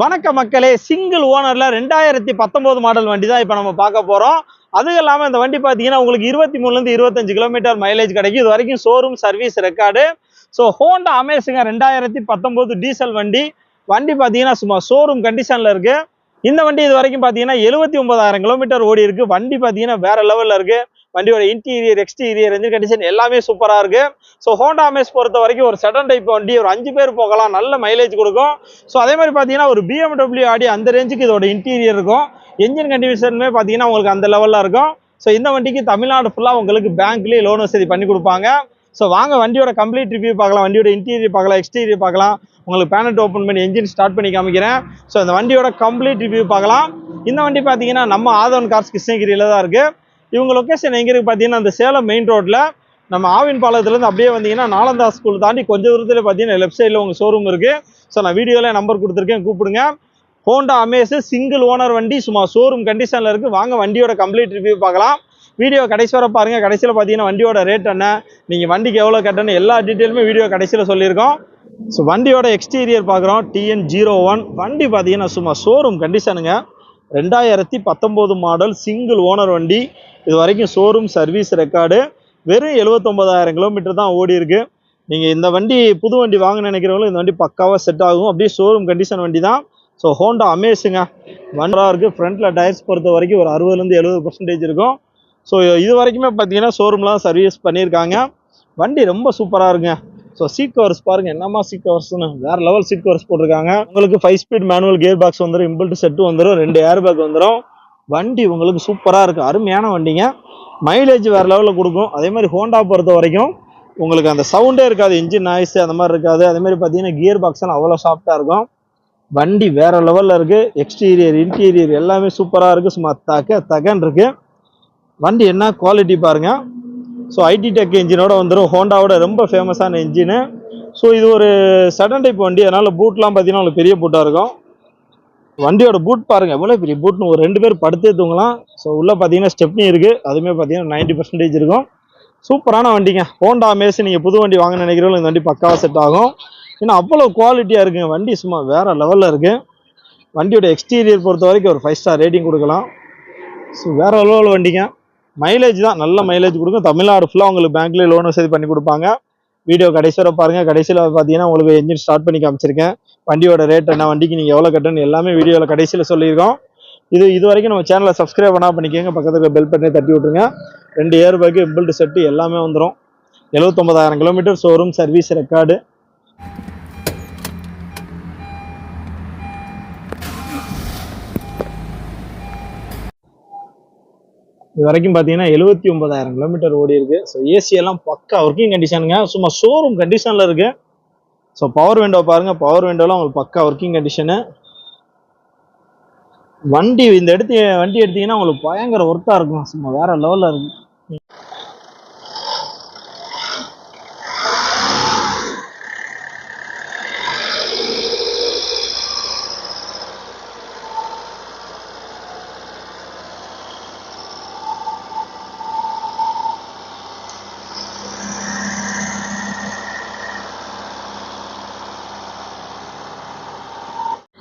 வணக்க மக்களே சிங்கிள் ஓனரில் ரெண்டாயிரத்தி பத்தொம்போது மாடல் வண்டி தான் இப்போ நம்ம பார்க்க போகிறோம் அதுவும் இல்லாமல் இந்த வண்டி பார்த்தீங்கன்னா உங்களுக்கு இருபத்தி மூணுலேருந்து இருபத்தஞ்சு கிலோமீட்டர் மைலேஜ் கிடைக்கும். இது வரைக்கும் showroom service record so Honda அமேஸுங்க ரெண்டாயிரத்தி பத்தொம்போது டீசல் வண்டி. வண்டி பார்த்தீங்கன்னா சும்மா ஷோரூம் கண்டிஷனில் இருக்குது இந்த வண்டி இது வரைக்கும் பார்த்தீங்கன்னா எழுபத்தி ஒன்பதாயிரம் கிலோமீட்டர் ஓடி இருக்கு. வண்டி பார்த்தீங்கன்னா வேற லெவலில் இருக்கு. வண்டியோட இன்டீரியர் எக்ஸ்டீரியர் என்ஜின் கண்டிஷன் எல்லாமே சூப்பராக இருக்கு. ஸோ ஹோண்டா அமேஸ் பொறுத்த வரைக்கும் ஒரு செடன் டைப் வண்டி ஒரு அஞ்சு பேர் போகலாம் நல்ல மைலேஜ் கொடுக்கும். ஸோ அதே மாதிரி பார்த்தீங்கன்னா ஒரு பிஎம்டபிள்யூ ஆடி அந்த ரேஞ்சுக்கு இதோட இன்டீரியர் இருக்கும். என்ஜின் கண்டிஷனுமே பார்த்தீங்கன்னா உங்களுக்கு அந்த லெவலில் இருக்கும். ஸோ இந்த வண்டிக்கு தமிழ்நாடு ஃபுல்லாக உங்களுக்கு பேங்க்லேயே லோன் வசதி பண்ணி கொடுப்பாங்க. ஸோ வாங்க வண்டியோட கம்ப்ளீட் ரிவ்யூ பார்க்கலாம். வண்டியோட இன்டீரியர் பார்க்கலாம் எக்ஸ்டீரியர் பார்க்கலாம். உங்களுக்கு பேனட் ஓப்பன் பண்ணி என்ஜின் ஸ்டார்ட் பண்ணி காமிக்கிறேன். ஸோ அந்த வண்டியோட கம்ப்ளீட் ரிவ்யூ பார்க்கலாம். இந்த வண்டி பார்த்தீங்கன்னா நம்ம ஆதவன் கார்ஸ் கிருஷ்ணகிரியில் தான் இருக்குது இவங்க லொக்கேஷன் எங்கே இருக்குது பார்த்தீங்கன்னா அந்த சேலம் மெயின் ரோட்டில் நம்ம ஆவின் பாலத்துலேருந்து அப்படியே வந்தீங்கன்னா நாலந்தா ஸ்கூல் தாண்டி கொஞ்சம் தூரத்தில் பார்த்தீங்கன்னா லெஃப்ட் சைடில் உங்கள் ஷோரூம் இருக்குது ஸோ நான் வீடியோவில் நம்பர் கொடுத்துருக்கேன் கூப்பிடுங்க. ஹோண்டா அமேஸு சிங்கிள் ஓனர் வண்டி சும்மா ஷோரூம் கண்டிஷனில் இருக்குது வாங்க வண்டியோட கம்ப்ளீட் ரிவ்யூ பார்க்கலாம். வீடியோ கடைசி வர பாருங்கள் கடைசியில் பார்த்தீங்கன்னா வண்டியோட ரேட் என்ன நீங்கள் வண்டிக்கு எவ்வளோ கட்டணும் எல்லா டீட்டெயிலுமே வீடியோ கடைசியில் சொல்லியிருக்கோம். ஸோ வண்டியோட எக்ஸ்டீரியர் பார்க்குறோம். டிஎன் ஜீரோ ஒன் வண்டி பார்த்தீங்கன்னா சும்மா ஷோரூம் கண்டிஷனுங்க ரெண்டாயிரத்தி பத்தொம்போது மாடல் சிங்கிள் ஓனர் வண்டி. இது வரைக்கும் ஷோரூம் சர்வீஸ் ரெக்கார்டு வெறும் எழுபத்தொம்பதாயிரம் கிலோமீட்டர் தான் ஓடி இருக்கு. நீங்கள் இந்த வண்டி புது வண்டி வாங்க நினைக்கிறவங்களும் இந்த வண்டி பக்காவாக செட் ஆகும். அப்படியே ஷோரூம் கண்டிஷன் வண்டி தான். ஸோ ஹோண்டா அமேஸுங்க வண்டராக இருக்குது ஃப்ரண்ட்டில் டயர்ஸ் பொறுத்த வரைக்கும் ஒரு அறுபதுலேருந்து எழுபது பர்சன்டேஜ் இருக்கும். ஸோ இது வரைக்குமே பார்த்தீங்கன்னா ஷோரூம்லாம் சர்வீஸ் பண்ணியிருக்காங்க. வண்டி ரொம்ப சூப்பராக இருக்குங்க. ஸோ சீட் கவர்ஸ் பாருங்கள் என்னமா சீட் கவர்ஸ்னு வேறு லெவல் சீட் கவர்ஸ் போட்டிருக்காங்க. உங்களுக்கு five speed manual gear box வந்துடும் இம்பிள்ட் செட்டு வந்துடும் ரெண்டு ஏர் பேக் வந்துடும் வண்டி உங்களுக்கு சூப்பராக இருக்குது அருமையான வண்டிங்க. மைலேஜ் வேற லெவலில் கொடுக்கும். அதே மாதிரி ஹோண்டா பொறுத்த வரைக்கும் உங்களுக்கு அந்த சவுண்டே இருக்காது இன்ஜின் நாய்ஸ் அந்த மாதிரி இருக்காது. அதே மாதிரி பார்த்தீங்கன்னா கியர் பாக்ஸ்லாம் அவ்வளோ சாஃப்டாக இருக்கும். வண்டி வேறு லெவலில் இருக்குது எக்ஸ்டீரியர் இன்டீரியர் எல்லாமே சூப்பராக இருக்குது சும்மா தக தகன் இருக்குது வண்டி என்ன குவாலிட்டி பாருங்கள் ஸோ ஐடி டெக் இன்ஜினோட வந்துடும் ஹோண்டாவோட ரொம்ப ஃபேமஸான இன்ஜினு ஸோ இது ஒரு சடன் டைப் வண்டி. அதனால் பூட்லாம் பார்த்தீங்கன்னா உங்களுக்கு பெரிய பூட்டாக இருக்கும். வண்டியோட பூட் பாருங்கள் எவ்வளோ பெரிய பூட்னு ஒரு ரெண்டு பேர் படுத்தே தூங்கலாம். ஸோ உள்ளே பார்த்தீங்கன்னா ஸ்டெப்னி இருக்குது அதுவுமே பார்த்தீங்கன்னா நைன்ட்டி பர்சன்டேஜ் இருக்கும். சூப்பரான வண்டிங்க. ஹோண்டா மேஸ் நீங்கள் புது வண்டி வாங்க நினைக்கிறவங்க இந்த வண்டி பக்காவாக செட் ஆகும். ஏன்னா அவ்வளோ குவாலிட்டியாக இருக்குங்க. வண்டி சும்மா வேறு லெவலில் இருக்குது வண்டியோட எக்ஸ்டீரியர் பொறுத்த வரைக்கும் ஒரு ஃபைவ் ஸ்டார் ரேட்டிங் கொடுக்கலாம். ஸோ வேறு லெவல் வண்டிங்க. மைலேஜ் தான் நல்ல மைலேஜ் கொடுக்கும். தமிழ்நாடு ஃபுல்லாக உங்களுக்கு பேங்க்லேயே லோன் வசதி பண்ணி கொடுப்பாங்க. வீடியோ கடைசி வர பாருங்கள் கடைசியில் பார்த்தீங்கன்னா உங்களுக்கு என்ஜின் ஸ்டார்ட் பண்ணி காமிச்சிருக்கேன். வண்டியோட ரேட் என்ன வண்டிக்கு நீங்கள் எவ்வளோ கட்டணும் எல்லாமே வீடியோவில் கடைசியில் சொல்லியிருக்கோம். இது இது வரைக்கும் நம்ம சேனலை சப்ஸ்கிரைப் பண்ணால் பண்ணிக்கோங்க. பக்கத்தில் பெல் பட்டனை தட்டி விட்ருங்க ரெண்டு ஏர் பேக்கு இம்பிள்டு செட்டு எல்லாமே வந்துடும் எழுபத்தொம்பதாயிரம் கிலோமீட்டர் ஷோரூம் சர்வீஸ் ரெக்கார்டு இது வரைக்கும் பார்த்தீங்கன்னா எழுபத்தி ஒன்பதாயிரம் கிலோமீட்டர் ஓடி இருக்கு. ஸோ ஏசியெல்லாம் பக்கா ஒர்க்கிங் கண்டிஷனுங்க சும்மா ஷோரூம் கண்டிஷனில் இருக்கு. ஸோ பவர் விண்டோ பாருங்க. பவர் விண்டோலாம் உங்களுக்கு பக்கா ஒர்க்கிங் கண்டிஷனு வண்டி இந்த எடுத்து வண்டி எடுத்தீங்கன்னா உங்களுக்கு பயங்கர ஒர்த்தாக இருக்கும். சும்மா வேற லெவலில் இருக்கு.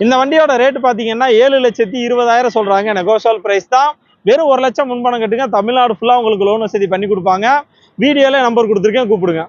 இந்த வண்டியோட ரேட் பார்த்தீங்கன்னா ஏழு லட்சத்தி இருபதாயிரம் சொல்றாங்க. நெகோஷியல் பிரைஸ் தான். வெறும் ஒரு லட்சம் முன்பணம் கட்டுங்க. தமிழ்நாடு ஃபுல்லாக உங்களுக்கு லோன் வசதி பண்ணி கொடுப்பாங்க. வீடியோவில் நம்பர் கொடுத்துருக்கேன் கூப்பிடுங்க.